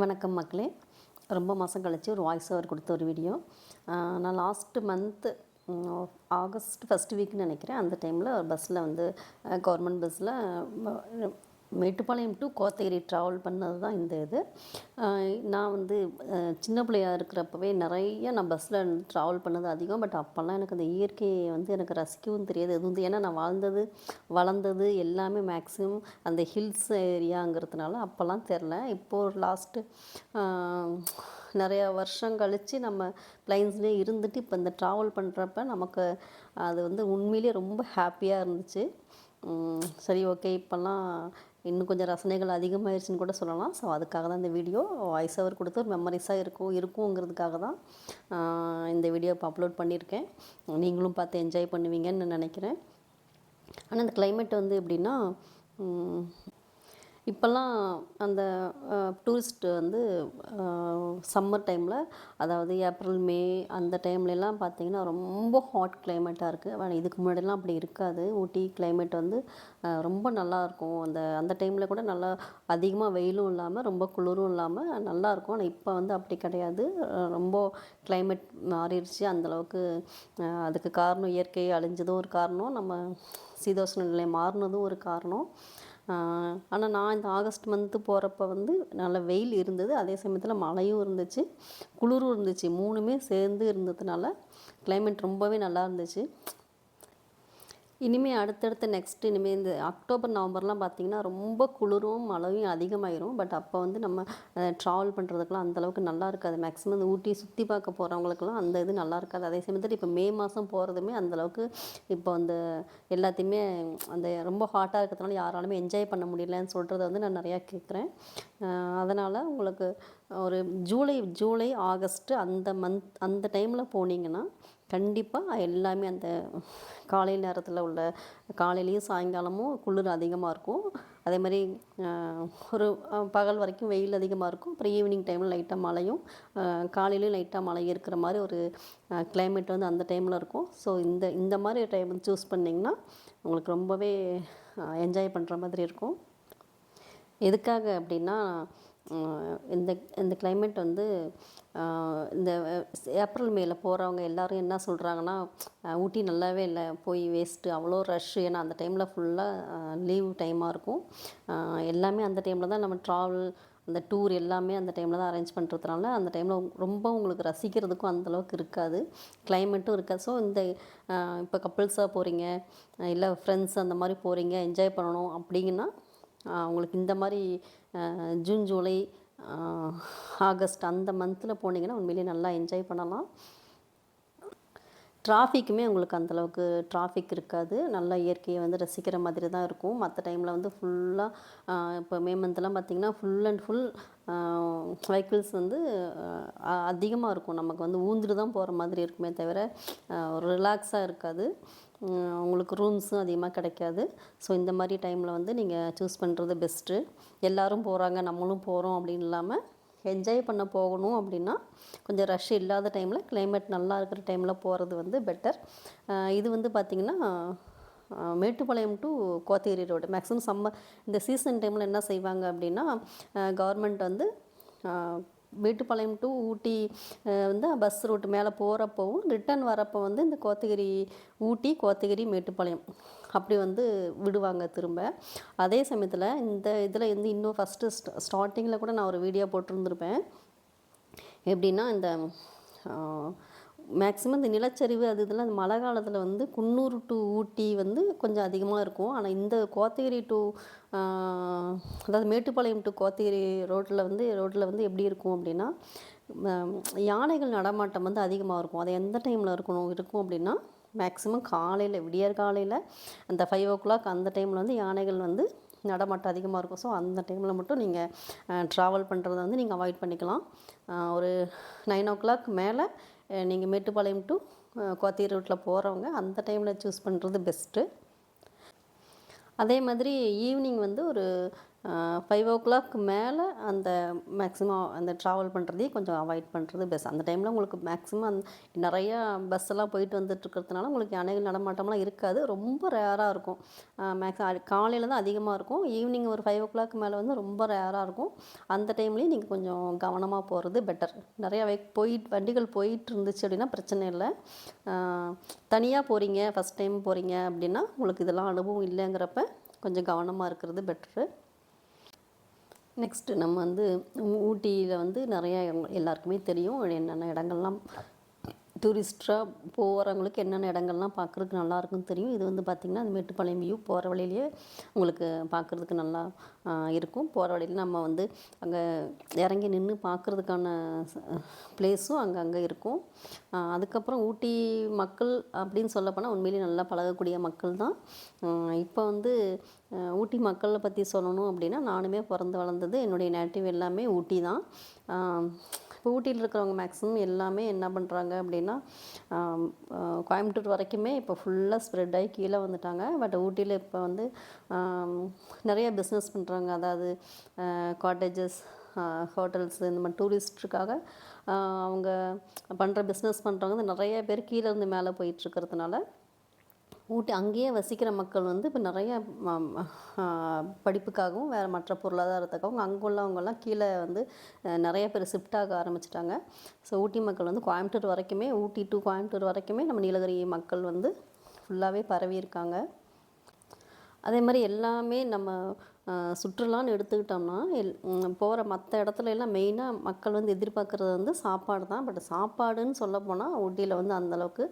வணக்கம் மக்களே. ரொம்ப மாதம் கழித்து ஒரு வாய்ஸ் ஓவர் கொடுத்த ஒரு வீடியோ நான் லாஸ்ட்டு மந்த்து ஆகஸ்ட் ஃபஸ்ட் வீக்னு நினைக்கிறேன். அந்த டைமில் பஸ்ஸில் வந்து கவர்மெண்ட் பஸ்ஸில் மேட்டுப்பாளையம் டு கோத்தகிரி ட்ராவல் பண்ணது தான் இந்த இது. நான் வந்து சின்ன பிள்ளையா இருக்கிறப்பவே நிறைய நான் பஸ்ஸில் ட்ராவல் பண்ணது அதிகம். பட் அப்போல்லாம் எனக்கு அந்த இயற்கையை வந்து எனக்கு ரசிக்கவும் தெரியாது. எதுவும் வந்து ஏன்னா நான் வாழ்ந்தது வளர்ந்தது எல்லாமே மேக்ஸிமம் அந்த ஹில்ஸ் ஏரியாங்கிறதுனால அப்போல்லாம் தெரில. இப்போது ஒரு லாஸ்ட்டு நிறையா வருஷம் கழித்து நம்ம பிளைன்ஸ்லேயே இருந்துட்டு இப்போ இந்த ட்ராவல் பண்ணுறப்ப நமக்கு அது வந்து உண்மையிலேயே ரொம்ப ஹாப்பியாக இருந்துச்சு. சரி ஓகே இப்போல்லாம் இன்னும் கொஞ்சம் ரசனைகள் அதிகமாயிருச்சுன்னு கூட சொல்லலாம். ஸோ அதுக்காக தான் இந்த வீடியோ வாய்ஸ் ஓவர் கொடுத்து ஒரு மெமரிஸாக இருக்கும் இருக்குங்கிறதுக்காக தான் இந்த வீடியோ இப்போ அப்லோட் பண்ணியிருக்கேன். நீங்களும் பார்த்து என்ஜாய் பண்ணுவீங்கன்னு நினைக்கிறேன். ஆனால் இந்த கிளைமேட் வந்து எப்படின்னா இப்போல்லாம் அந்த டூரிஸ்ட்டு வந்து சம்மர் டைமில் அதாவது ஏப்ரல் மே அந்த டைம்லலாம் பார்த்திங்கன்னா ரொம்ப ஹாட் கிளைமேட்டாக இருக்குது ஆனால் இதுக்கு முன்னாடிலாம் அப்படி இருக்காது. ஊட்டி கிளைமேட் வந்து ரொம்ப நல்லா இருக்கும். அந்த அந்த டைமில் கூட நல்லா அதிகமாக வெயிலும் இல்லாமல் ரொம்ப குளிரும் இல்லாமல் நல்லாயிருக்கும் ஆனால் இப்போ வந்து அப்படி கிடையாது. ரொம்ப கிளைமேட் மாறிடுச்சு. அந்தளவுக்கு அதுக்கு காரணம் இயற்கை அழிஞ்சதும் ஒரு காரணம். நம்ம சீதோஷ்ண நிலை மாறினதும் ஒரு காரணம். ஆனால் நான் இந்த ஆகஸ்ட் மந்த்து போகிறப்ப வந்து நல்ல வெயில் இருந்தது. அதே சமயத்தில் மழையும் இருந்துச்சு குளிரும் இருந்துச்சு. மூணுமே சேர்ந்து இருந்ததுனால கிளைமேட் ரொம்பவே நல்லா இருந்துச்சு. இனிமேல் அடுத்தடுத்த நெக்ஸ்ட் இனிமேல் இந்த அக்டோபர் நவம்பர்லாம் பார்த்திங்கன்னா ரொம்ப குளிரும் மழையும் அதிகமாயிரும். பட் அப்போ வந்து நம்ம ட்ராவல் பண்ணுறதுக்கெலாம் அந்தளவுக்கு நல்லா இருக்காது. மேக்ஸிமம் இந்த ஊட்டி சுற்றி பார்க்க போகிறவங்களுக்குலாம் அந்த இது நல்லா இருக்காது. அதே சமயத்தில் இப்போ மே மாதம் போகிறதுமே அந்தளவுக்கு இப்போ அந்த எல்லாத்தையுமே அந்த ரொம்ப ஹாட்டாக இருக்கிறதுனால யாராலுமே என்ஜாய் பண்ண முடியலன்னு சொல்கிறத வந்து நான் நிறையா கேட்குறேன் அதனால் உங்களுக்கு ஒரு ஜூலை ஜூலை ஆகஸ்ட்டு அந்த மந்த் அந்த டைமில் போனீங்கன்னா கண்டிப்பாக எல்லாமே அந்த காலை நேரத்தில் உள்ள காலையிலையும் சாயங்காலமும் குளிர் அதிகமாக இருக்கும். அதே மாதிரி ஒரு பகல் வரைக்கும் வெயில் அதிகமாக இருக்கும். அப்புறம் ஈவினிங் டைமில் லைட்டாக மழையும் காலையிலையும் லைட்டாக மழை இருக்கிற மாதிரி ஒரு கிளைமேட் வந்து அந்த டைமில் இருக்கும். ஸோ இந்த இந்த மாதிரி டைம் சூஸ் பண்ணிங்கன்னா உங்களுக்கு ரொம்பவே என்ஜாய் பண்ணுற மாதிரி இருக்கும். எதுக்காக அப்படின்னா இந்த இந்த கிளைமேட் வந்து இந்த ஏப்ரல் மேல போகிறவங்க எல்லோரும் என்ன சொல்கிறாங்கன்னா ஊட்டி நல்லாவே இல்லை போய் வேஸ்ட்டு அவ்வளோ ரஷ் ஏன்னா அந்த டைமில் ஃபுல்லாக லீவ் டைமாக இருக்கும். எல்லாமே அந்த டைமில் தான் நம்ம ட்ராவல் அந்த டூர் எல்லாமே அந்த டைமில் தான் அரேஞ்ச் பண்ணுறதுனால அந்த டைமில் ரொம்ப உங்களுக்கு ரசிக்கிறதுக்கும் அந்தளவுக்கு இருக்காது. கிளைமேட்டும் இருக்காது. ஸோ இந்த இப்போ கப்புள்ஸாக போகிறீங்க இல்லை ஃப்ரெண்ட்ஸ் அந்த மாதிரி போகிறீங்க என்ஜாய் பண்ணணும் அப்படிங்கன்னா உங்களுக்கு இந்த மாதிரி ஜூன் ஜூலை ஆகஸ்ட் அந்த மந்தில் போனீங்கன்னா உண்மையிலேயே நல்லா என்ஜாய் பண்ணலாம். டிராஃபிக்குமே உங்களுக்கு அந்தளவுக்கு டிராஃபிக் இருக்காது. நல்லா இயற்கையை வந்து ரசிக்கிற மாதிரி தான் இருக்கும். மற்ற டைமில் வந்து ஃபுல்லாக இப்போ மே மந்த்லாம் பார்த்திங்கன்னா ஃபுல் அண்ட் ஃபுல் வெஹிக்கிள்ஸ் வந்து அதிகமாக இருக்கும். நமக்கு வந்து ஊந்துட்டு தான் போகிற மாதிரி இருக்குமே தவிர ஒரு ரிலாக்ஸாக இருக்காது. உங்களுக்கு ரூம்ஸும் அதிகமாக கிடைக்காது. ஸோ இந்த மாதிரி டைமில் வந்து நீங்கள் சூஸ் பண்ணுறது பெஸ்ட்டு எல்லோரும் போகிறாங்க நம்மளும் போகிறோம் அப்படின்னு இல்லாமல் என்ஜாய் பண்ண போகணும் அப்படின்னா கொஞ்சம் ரஷ் இல்லாத டைமில் கிளைமேட் நல்லா இருக்கிற டைமில் போகிறது வந்து பெட்டர் இது வந்து பார்த்திங்கன்னா Mettupalayam to Kotagiri road maximum சம்ம இந்த சீசன் டைமில் என்ன செய்வாங்க அப்படின்னா கவர்மெண்ட் வந்து மேட்டுப்பாளையம் டு ஊட்டி வந்து பஸ் ரூட் மேலே போகிறப்பவும் ரிட்டர்ன் வரப்போ வந்து இந்த கோத்தகிரி ஊட்டி கோத்தகிரி மேட்டுப்பாளையம் அப்படி வந்து விடுவாங்க திரும்ப. அதே சமயத்தில் இந்த இதில் வந்து இன்னும் ஃபஸ்ட்டு ஸ்டார்டிங்கில் கூட நான் ஒரு வீடியோ போட்டிருந்துருப்பேன். எப்படின்னா இந்த மேக்ஸிமம் இந்த நிலச்சரிவு அது இதெல்லாம் இந்த மழை காலத்தில் வந்து குன்னூர் டு ஊட்டி வந்து கொஞ்சம் அதிகமாக இருக்கும். ஆனால் இந்த கோத்தகிரி டு அதாவது மேட்டுப்பாளையம் டு கோத்தகிரி ரோட்டில் வந்து ரோட்டில் வந்து எப்படி இருக்கும் அப்படின்னா யானைகள் நடமாட்டம் வந்து அதிகமாக இருக்கும். அது எந்த டைமில் இருக்கணும் இருக்கும் அப்படின்னா மேக்ஸிமம் காலையில் விடியற் காலையில் அந்த ஃபைவ் ஓ கிளாக் அந்த டைமில் வந்து யானைகள் வந்து நடமாட்டம் அதிகமாக இருக்கும். ஸோ அந்த டைமில் மட்டும் நீங்கள் ட்ராவல் பண்ணுறத வந்து நீங்கள் அவாய்ட் பண்ணிக்கலாம். ஒரு நைன் ஓ கிளாக் மேலே நீங்கள் மேட்டுப்பாளையம் டு கோத்தகிரி ரூட்டில் போகிறவங்க அந்த டைமில் சூஸ் பண்ணுறது பெஸ்ட்டு அதே மாதிரி ஈவினிங் வந்து ஒரு ஃபைவ் ஓ கிளாக் மேலே அந்த மேக்ஸிமம் அந்த ட்ராவல் பண்ணுறதே கொஞ்சம் அவாய்ட் பண்ணுறது பெஸ்ட் அந்த டைமில் உங்களுக்கு மேக்ஸிமம் அந் நிறையா பஸ் எல்லாம் போயிட்டு வந்துட்டு இருக்கிறதுனால உங்களுக்கு அநேக நடமாட்டம்லாம் இருக்காது. ரொம்ப ரேராக இருக்கும். மேக்ஸிமம் காலையில் தான் அதிகமாக இருக்கும். ஈவினிங் ஒரு ஃபைவ் ஓ கிளாக் மேலே வந்து ரொம்ப ரேராக இருக்கும். அந்த டைம்லேயும் நீங்கள் கொஞ்சம் கவனமாக போகிறது பெட்டர் நிறையா வே போயிட்டு வண்டிகள் போயிட்டு இருந்துச்சு அப்படின்னா பிரச்சனை இல்லை. தனியாக போகிறீங்க ஃபஸ்ட் டைம் போகிறீங்க அப்படின்னா உங்களுக்கு இதெல்லாம் அனுபவம் இல்லைங்கிறப்ப கொஞ்சம் கவனமாக இருக்கிறது பெட்ரு நெக்ஸ்ட்டு நம்ம வந்து ஊட்டியில் வந்து நிறையா எல்லாருக்குமே தெரியும் என்னென்ன இடங்கள்லாம் டூரிஸ்டாக போகிறவங்களுக்கு என்னென்ன இடங்கள்லாம் பார்க்குறதுக்கு நல்லாயிருக்குன்னு தெரியும். இது வந்து பார்த்திங்கன்னா அந்த மேட்டுப்பாளையம் வியூ போகிற வழியிலேயே உங்களுக்கு பார்க்குறதுக்கு நல்லா இருக்கும். போகிற வழியில் நம்ம வந்து அங்கே இறங்கி நின்று பார்க்குறதுக்கான ப்ளேஸும் அங்கே இருக்கும். அதுக்கப்புறம் ஊட்டி மக்கள் அப்படின்னு சொல்லப்போனால் உண்மையிலேயே நல்லா பழகக்கூடிய மக்கள் தான். இப்போ வந்து ஊட்டி மக்களை பற்றி சொல்லணும் அப்படின்னா நானுமே பிறந்து வளர்ந்தது என்னுடைய நேட்டிவ் எல்லாமே ஊட்டி தான். இப்போ ஊட்டியில் இருக்கிறவங்க மேக்ஸிமம் எல்லாமே என்ன பண்ணுறாங்க அப்படின்னா கோயம்புத்தூர் வரைக்குமே இப்போ ஃபுல்லாக ஸ்ப்ரெட் ஆகி கீழே வந்துட்டாங்க. பட் ஊட்டியில் இப்போ வந்து நிறைய பிஸ்னஸ் பண்ணுறாங்க அதாவது காட்டேஜஸ் ஹோட்டல்ஸ் இந்த மாதிரி டூரிஸ்ட்டுக்காக அவங்க பண்ணுற பிஸ்னஸ் பண்ணுறவங்க வந்து நிறைய பேர் கீழேருந்து மேலே போயிட்டுருக்கிறதுனால ஊட்டி அங்கேயே வசிக்கிற மக்கள் வந்து இப்போ நிறைய படிப்புக்காகவும் வேறு மற்ற பொருளாதாரத்துக்காகவும் அங்கே உள்ளவங்கெல்லாம் கீழே வந்து நிறைய பேர் ஷிஃப்ட் ஆக ஆரம்பிச்சிட்டாங்க. ஸோ ஊட்டி மக்கள் வந்து கோயம்புத்தூர் வரைக்குமே ஊட்டி டு கோயம்புத்தூர் வரைக்குமே நம்ம நீலகிரி மக்கள் வந்து ஃபுல்லாகவே பரவி இருக்காங்க அதே மாதிரி எல்லாமே நம்ம சுற்றுலான்னு எடுத்துக்கிட்டோம்னா எல் போகிற மற்ற இடத்துல எல்லாம் மெயினாக மக்கள் வந்து எதிர்பார்க்குறது வந்து சாப்பாடு தான். பட் சாப்பாடுன்னு சொல்ல போனால் ஊட்டியில் வந்து அந்தளவுக்கு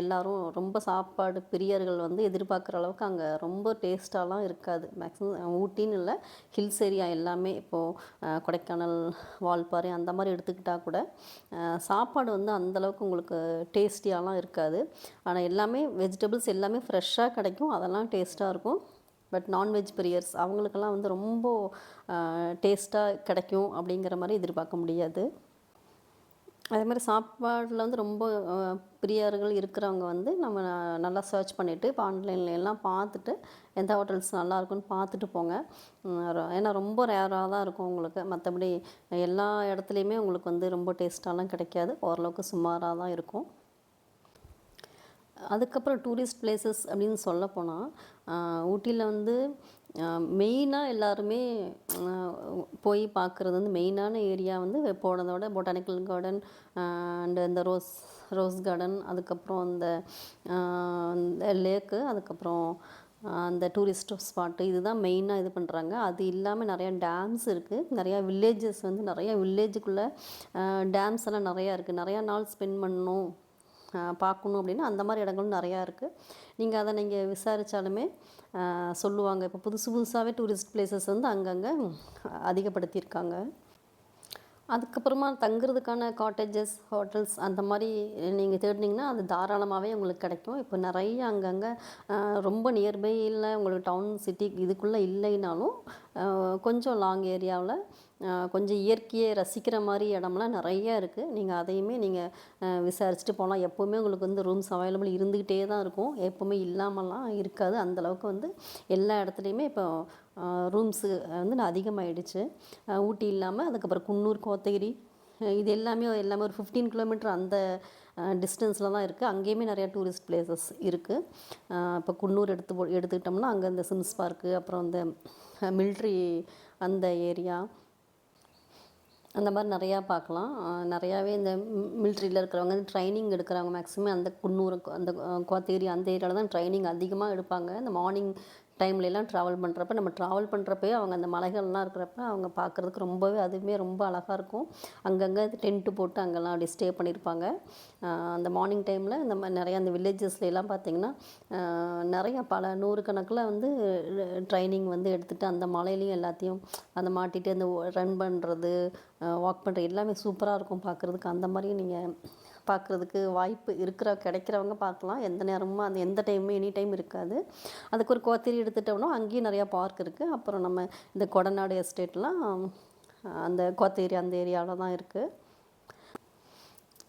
எல்லோரும் ரொம்ப சாப்பாடு பிரியர்கள் வந்து எதிர்பார்க்குற அளவுக்கு அங்கே ரொம்ப டேஸ்ட்டாலாம் இருக்காது. மேக்ஸிமம் ஊட்டின்னு இல்லை ஹில்ஸ் ஏரியா எல்லாமே இப்போது கொடைக்கானல் வால்பாறை அந்த மாதிரி எடுத்துக்கிட்டால் கூட சாப்பாடு வந்து அந்தளவுக்கு உங்களுக்கு டேஸ்டியாலாம் இருக்காது. ஆனால் எல்லாமே வெஜிடபிள்ஸ் எல்லாமே ஃப்ரெஷ்ஷாக கிடைக்கும். அதெல்லாம் டேஸ்ட்டாக இருக்கும். பட் நான்வெஜ் பிரியர்ஸ் அவங்களுக்கெல்லாம் வந்து ரொம்ப டேஸ்ட்டாக கிடைக்கும் அப்படிங்கிற மாதிரி எதிர்பார்க்க முடியாது. அதே மாதிரி சாப்பாடில் வந்து ரொம்ப பிரியர்கள் இருக்கிறவங்க வந்து நம்ம நல்லா சர்ச் பண்ணிவிட்டு இப்போ ஆன்லைனில் எல்லாம் பார்த்துட்டு எந்த ஹோட்டல்ஸ் நல்லாயிருக்குன்னு பார்த்துட்டு போங்க. ஏன்னா ரொம்ப ரேராக தான் இருக்கும் உங்களுக்கு. மற்றபடி எல்லா இடத்துலையுமே உங்களுக்கு வந்து ரொம்ப டேஸ்ட்டாலாம் கிடைக்காது. ஓரளவுக்கு சுமாராக தான் இருக்கும். அதுக்கப்புறம் டூரிஸ்ட் பிளேசஸ் அப்படின்னு சொல்ல போனால் ஊட்டியில் வந்து மெயினாக எல்லாருமே போய் பார்க்குறது வந்து மெயினான ஏரியா வந்து போனதோட பொட்டானிக்கல் கார்டன் அண்டு இந்த ரோஸ் ரோஸ் கார்டன் அதுக்கப்புறம் அந்த லேக்கு அதுக்கப்புறம் அந்த டூரிஸ்ட் ஸ்பாட்டு இதுதான் மெயினாக இது பண்ணுறாங்க அது இல்லாமல் நிறையா டேம்ஸ் இருக்குது நிறையா வில்லேஜஸ் வந்து நிறையா வில்லேஜுக்குள்ளே டேம்ஸ் எல்லாம் நிறையா இருக்குது நிறையா நாள் ஸ்பெண்ட் பண்ணணும். பார்க்கணும் அப்படின்னா அந்த மாதிரி இடங்களும் நிறையா இருக்குது நீங்கள் அதை நீங்கள் விசாரித்தாலுமே சொல்லுவாங்க. இப்போ புதுசு புதுசாகவே டூரிஸ்ட் பிளேசஸ் வந்து அங்கங்கே அதிகப்படுத்தியிருக்காங்க. அதுக்கப்புறமா தங்குறதுக்கான காட்டேஜஸ் ஹோட்டல்ஸ் அந்த மாதிரி நீங்கள் தேடினீங்கன்னா அது தாராளமாகவே உங்களுக்கு கிடைக்கும். இப்போ நிறைய அங்கங்கே ரொம்ப நியர்பை இல்லை உங்களுக்கு டவுன் சிட்டி இதுக்குள்ளே இல்லைனாலும் கொஞ்சம் லாங் ஏரியாவில் கொஞ்சம் இயற்கையை ரசிக்கிற மாதிரி இடம்லாம் நிறைய இருக்குது நீங்கள் அதையுமே நீங்கள் விசாரிச்சுட்டு போகலாம் எப்போவுமே உங்களுக்கு வந்து ரூம்ஸ் அவைலபிள் இருந்துக்கிட்டே தான் இருக்கும். எப்போவுமே இல்லாமலாம் இருக்காது. அந்தளவுக்கு வந்து எல்லா இடத்துலையுமே இப்போ ரூம்ஸு வந்து அதிகமாகிடுச்சு ஊட்டி இல்லாமல் அதுக்கப்புறம் குன்னூர் கோத்தகிரி இது எல்லாமே எல்லாமே ஒரு ஃபிஃப்டீன் கிலோமீட்டர் அந்த டிஸ்டன்ஸில் தான் இருக்குது அங்கேயுமே நிறையா டூரிஸ்ட் பிளேசஸ் இருக்குது இப்போ குன்னூர் எடுத்து போ எடுத்துக்கிட்டோம்னா அங்கே இந்த சிம்ஸ் பார்க்கு அப்புறம் இந்த மில்ட்ரி அந்த ஏரியா அந்த மாதிரி நிறையா பார்க்கலாம். நிறையாவே இந்த மிலிட்ரியில் இருக்கிறவங்க ட்ரைனிங் எடுக்கிறவங்க மேக்ஸிமம் அந்த குன்னூர் அந்த கோத்தேரி அந்த ஏரியாவில் தான் ட்ரைனிங் அதிகமாக எடுப்பாங்க. இந்த மார்னிங் டைம்லலாம் ட்ராவல் பண்ணுறப்ப நம்ம ட்ராவல் பண்ணுறப்பயே அவங்க அந்த மலைகள்லாம் இருக்கிறப்ப அவங்க பார்க்குறதுக்கு ரொம்பவே அதுவுமே ரொம்ப அழகாக இருக்கும். அங்கங்கே டென்ட்டு போட்டு அங்கெல்லாம் அப்படி ஸ்டே பண்ணியிருப்பாங்க. அந்த மார்னிங் டைமில் இந்த மாதிரி நிறையா அந்த வில்லேஜஸ்லாம் பார்த்திங்கன்னா நிறையா பல நூறுக்கணக்கில் வந்து ட்ரைனிங் வந்து எடுத்துகிட்டு அந்த மலையிலையும் எல்லாத்தையும் அந்த மாட்டிட்டு அந்த ரன் பண்ணுறது வாக் பண்ணுறது எல்லாமே சூப்பராக இருக்கும் பார்க்குறதுக்கு. அந்த மாதிரியும் நீங்கள் பார்க்குறதுக்கு வாய்ப்பு இருக்கிற கிடைக்கிறவங்க பார்க்கலாம். எந்த நேரமும் அந்த எந்த டைமும் எனி டைம் இருக்காது. அதுக்கு ஒரு கோத்திரி எடுத்துட்டோம்னா அங்கேயும் நிறையா பார்க் இருக்குது அப்புறம் நம்ம இந்த கொடநாடு எஸ்டேட்லாம் அந்த கோத்தேரி அந்த ஏரியாவில் தான் இருக்குது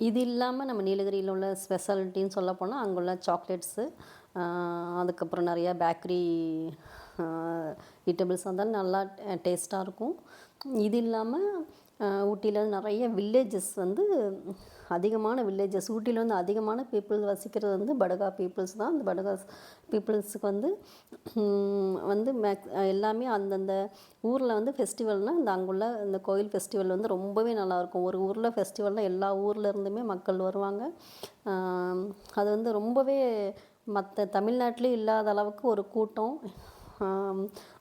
இது இல்லாமல் நம்ம நீலகிரியில் உள்ள ஸ்பெஷாலிட்டின்னு சொல்ல போனால் அங்கே உள்ள சாக்லேட்ஸு அதுக்கப்புறம் நிறையா பேக்கரி ஈட்டபிள்ஸ் இருந்தாலும் நல்லா டேஸ்ட்டாக இருக்கும். இது இல்லாமல் ஊட்டியில் நிறைய வில்லேஜஸ் வந்து அதிகமான வில்லேஜஸ் ஊட்டியில் வந்து அதிகமான பீப்புள் வசிக்கிறது வந்து படகா பீப்புள்ஸ் தான். அந்த படகா பீப்புள்ஸுக்கு வந்து வந்து மேக் எல்லாமே அந்தந்த ஊரில் வந்து ஃபெஸ்டிவல்னால் இந்த அங்குள்ள இந்த கோயில் ஃபெஸ்டிவல் வந்து ரொம்பவே நல்லாயிருக்கும். ஒரு ஊரில் ஃபெஸ்டிவல்னால் எல்லா ஊரில் இருந்துமே மக்கள் வருவாங்க. அது வந்து ரொம்பவே மற்ற தமிழ்நாட்டிலே இல்லாத அளவுக்கு ஒரு கூட்டம்.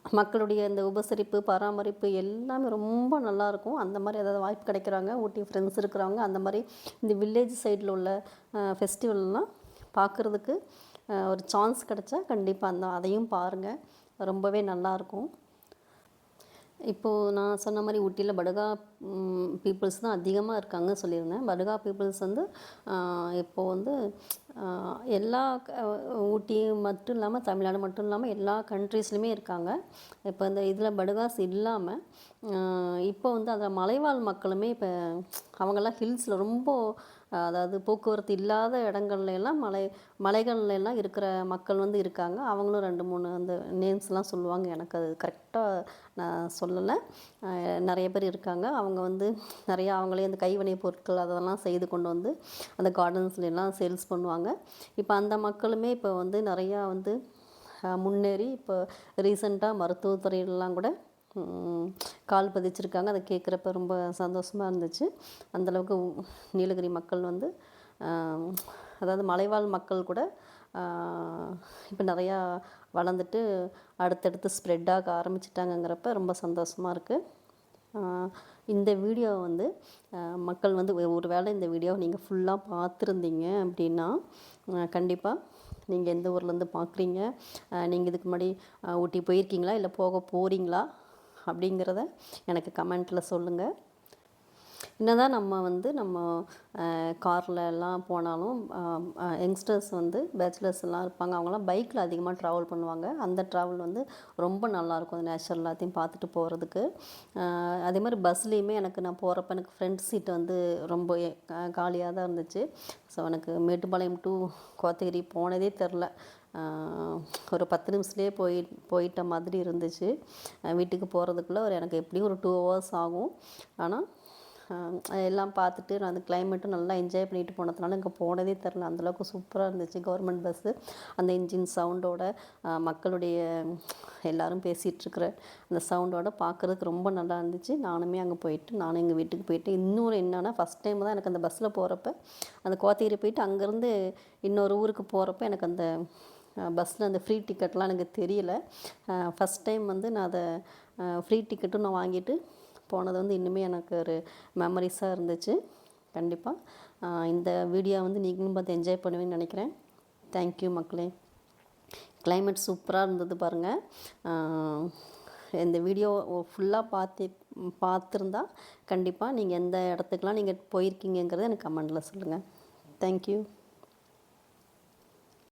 மக்களுடைய இந்த உபசரிப்பு பராமரிப்பு எல்லாமே ரொம்ப நல்லாயிருக்கும். அந்த மாதிரி ஏதாவது வாய்ப்பு கிடைக்கிறாங்க ஊட்டி ஃப்ரெண்ட்ஸ் இருக்கிறவங்க அந்த மாதிரி இந்த வில்லேஜ் சைடில் உள்ள ஃபெஸ்டிவல்லாம் பார்க்குறதுக்கு ஒரு சான்ஸ் கிடச்சா கண்டிப்பாக அந்த அதையும் பாருங்கள் ரொம்பவே நல்லாயிருக்கும். இப்போது நான் சொன்ன மாதிரி ஊட்டியில் படுகா பீப்புள்ஸ் தான் அதிகமாக இருக்காங்க சொல்லியிருந்தேன். படுகா பீப்புள்ஸ் வந்து இப்போது வந்து எல்லா ஊட்டி மட்டும் இல்லாமல் தமிழ்நாடு மட்டும் இல்லாமல் எல்லா கண்ட்ரீஸ்லையுமே இருக்காங்க. இப்போ இந்த இதில் படுகாஸ் இல்லாமல் இப்போ வந்து அதில் மலைவாழ் மக்களுமே இப்போ அவங்கெல்லாம் ஹில்ஸில் ரொம்ப அதாவது போக்குவரத்து இல்லாத இடங்கள்ல எல்லாம் மலை மலைகள்ல எல்லாம் இருக்கிற மக்கள் வந்து இருக்காங்க. அவங்களும் ரெண்டு மூணு அந்த நேம்ஸ்லாம் சொல்லுவாங்க. எனக்கு அது கரெக்டாக நான் சொல்லலை. நிறைய பேர் இருக்காங்க. அவங்க வந்து நிறையா அவங்களே அந்த கைவினை பொருட்கள் அதெல்லாம் செய்து கொண்டு வந்து அந்த கார்டன்ஸ்லாம் சேல்ஸ் பண்ணுவாங்க. இப்போ அந்த மக்களுமே இப்போ வந்து நிறையா வந்து முன்னேறி இப்போ ரீசெண்டாக மருத்துவத்துறையிலலாம் கூட கால் பதிச்சிருக்காங்க. அதை கேட்குறப்ப ரொம்ப சந்தோஷமாக இருந்துச்சு. அந்தளவுக்கு நீலகிரி மக்கள் வந்து அதாவது மலைவாழ் மக்கள் கூட இப்போ நிறையா வளர்ந்துட்டு அடுத்தடுத்து ஸ்ப்ரெட் ஆக ஆரம்பிச்சிட்டாங்கங்கிறப்ப ரொம்ப சந்தோஷமாக இருக்குது இந்த வீடியோ வந்து மக்கள் வந்து ஒரு வேளை இந்த வீடியோவை நீங்கள் ஃபுல்லாக பார்த்துருந்தீங்க அப்படின்னா கண்டிப்பாக நீங்கள் எந்த ஊர்லேருந்து பார்க்குறீங்க? நீங்கள் இதுக்கு முன்னாடி ஊட்டி போயிருக்கீங்களா? இல்லை போக போகிறீங்களா அப்படிங்கிறத எனக்கு கமெண்ட்டில் சொல்லுங்கள் என்னதான் நம்ம வந்து நம்ம காரில் எல்லாம் போனாலும் யங்ஸ்டர்ஸ் வந்து பேச்சுலர்ஸ் எல்லாம் இருப்பாங்க. அவங்களாம் பைக்கில் அதிகமாக ட்ராவல் பண்ணுவாங்க. அந்த ட்ராவல் வந்து ரொம்ப நல்லாயிருக்கும் அந்த நேச்சர் எல்லாத்தையும் பார்த்துட்டு போகிறதுக்கு அதே மாதிரி பஸ்லேயுமே எனக்கு நான் போகிறப்ப எனக்கு ஃப்ரண்ட் சீட் வந்து ரொம்ப காலியாக தான் இருந்துச்சு. ஸோ எனக்கு மேட்டுப்பாளையம் டு கோத்தகிரி போனதே தெரில. ஒரு பத்து நிமிஷத்துலேயே போய் போயிட்ட மாதிரி இருந்துச்சு. வீட்டுக்கு போகிறதுக்குள்ளே ஒரு எனக்கு எப்படியும் ஒரு டூ ஹவர்ஸ் ஆகும். ஆனால் எல்லாம் பார்த்துட்டு நான் அந்த கிளைமேட்டும் நல்லா என்ஜாய் பண்ணிட்டு போனதுனால இங்கே போனதே தெரில அந்தளவுக்கு சூப்பராக இருந்துச்சு. கவர்மெண்ட் பஸ்ஸு அந்த இன்ஜின் சவுண்டோட மக்களுடைய எல்லாரும் பேசிகிட்ருக்குற அந்த சவுண்டோட பார்க்குறதுக்கு ரொம்ப நல்லா இருந்துச்சு. நானுமே அங்கே போயிட்டு நானும் எங்கள் வீட்டுக்கு போயிட்டு இன்னொரு என்னன்னா ஃபஸ்ட் டைம் தான் எனக்கு அந்த பஸ்ஸில் போகிறப்ப அந்த கோத்தகிரி போயிட்டு அங்கேருந்து இன்னொரு ஊருக்கு போகிறப்ப எனக்கு அந்த பஸ்ஸில் அந்த ஃப்ரீ டிக்கெட்லாம் எனக்கு தெரியல. ஃபஸ்ட் டைம் வந்து நான் அதை ஃப்ரீ டிக்கெட்டும் நான் வாங்கிட்டு போனது வந்து இன்னுமே எனக்கு ஒரு மெமரிஸாக இருந்துச்சு. கண்டிப்பாக இந்த வீடியோ வந்து நீங்களும் பார்த்து என்ஜாய் பண்ணுவேன்னு நினைக்கிறேன். தேங்க்யூ மக்களே. கிளைமேட் சூப்பராக இருந்தது பாருங்கள் இந்த வீடியோ ஃபுல்லாக பார்த்து பார்த்துருந்தா கண்டிப்பாக நீங்கள் எந்த இடத்துக்குலாம் நீங்கள் போயிருக்கீங்கங்கிறத எனக்கு கமெண்டில் சொல்லுங்கள் தேங்க்யூ